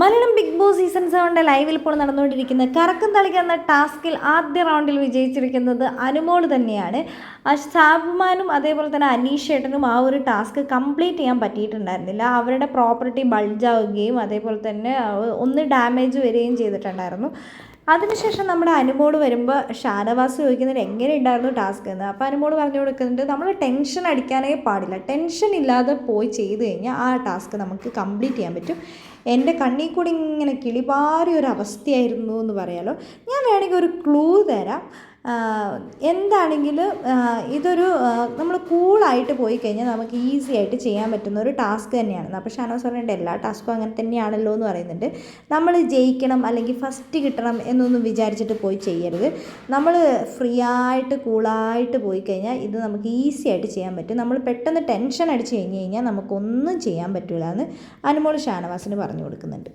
Malayalam big boss season സെവന്റെ ലൈവിൽ ഇപ്പോൾ നടന്നുകൊണ്ടിരിക്കുന്ന കറക്കം തളിക എന്ന ടാസ്കിൽ ആദ്യ റൗണ്ടിൽ വിജയിച്ചിരിക്കുന്നത് അനുമോൾ തന്നെയാണ്. ഷാബുമാനും അതേപോലെ തന്നെ അനീഷ് ഏട്ടനും ആ ഒരു ടാസ്ക് കംപ്ലീറ്റ് ചെയ്യാൻ പറ്റിയിട്ടുണ്ടായിരുന്നില്ല. അവരുടെ പ്രോപ്പർട്ടി ബൾജാവുകയും അതേപോലെ തന്നെ ഒന്ന് ഡാമേജ് വരികയും ചെയ്തിട്ടുണ്ടായിരുന്നു. അതിനുശേഷം നമ്മുടെ അനുമോട് വരുമ്പോൾ ഷാനവാസ് ചോദിക്കുന്നത് എങ്ങനെ ഉണ്ടായിരുന്നു ടാസ്ക് എന്ന്. അപ്പോൾ അനുമോട് പറഞ്ഞു കൊടുക്കുന്നുണ്ട് നമ്മൾ ടെൻഷൻ അടിക്കാനേ പാടില്ല. ടെൻഷൻ ഇല്ലാതെ പോയി ചെയ്ത് കഴിഞ്ഞാൽ ആ ടാസ്ക് നമുക്ക് കംപ്ലീറ്റ് ചെയ്യാൻ പറ്റും. എന്റെ കണ്ണിൽ കൂടി ഇങ്ങനെ കിളിപാറിയ ഒരു അവസ്ഥയായിരുന്നു എന്ന് പറയാലോ. ഞാൻ വേണമെങ്കിൽ ഒരു ക്ലൂ തരാം. എന്താണെങ്കിലും ഇതൊരു നമ്മൾ കൂളായിട്ട് പോയി കഴിഞ്ഞാൽ നമുക്ക് ഈസി ആയിട്ട് ചെയ്യാൻ പറ്റുന്ന ഒരു ടാസ്ക് തന്നെയാണ്. അപ്പോൾ ഷാനോസ് പറയേണ്ട എല്ലാ ടാസ്കും അങ്ങനെ തന്നെയാണല്ലോ എന്ന് പറയുന്നുണ്ട്. നമ്മൾ ജയിക്കണം അല്ലെങ്കിൽ ഫസ്റ്റ് കിട്ടണം എന്നൊന്നും വിചാരിച്ചിട്ട് പോയി ചെയ്യരുത്. നമ്മൾ ഫ്രീ ആയിട്ട് കൂളായിട്ട് പോയി കഴിഞ്ഞാൽ ഇത് നമുക്ക് ഈസി ആയിട്ട് ചെയ്യാൻ പറ്റും. നമ്മൾ പെട്ടെന്ന് ടെൻഷൻ അടിച്ച് കഴിഞ്ഞ് കഴിഞ്ഞാൽ നമുക്കൊന്നും ചെയ്യാൻ പറ്റില്ല എന്ന് അനുമോൾ ഷാനവാസിന് പറഞ്ഞു കൊടുക്കുന്നുണ്ട്.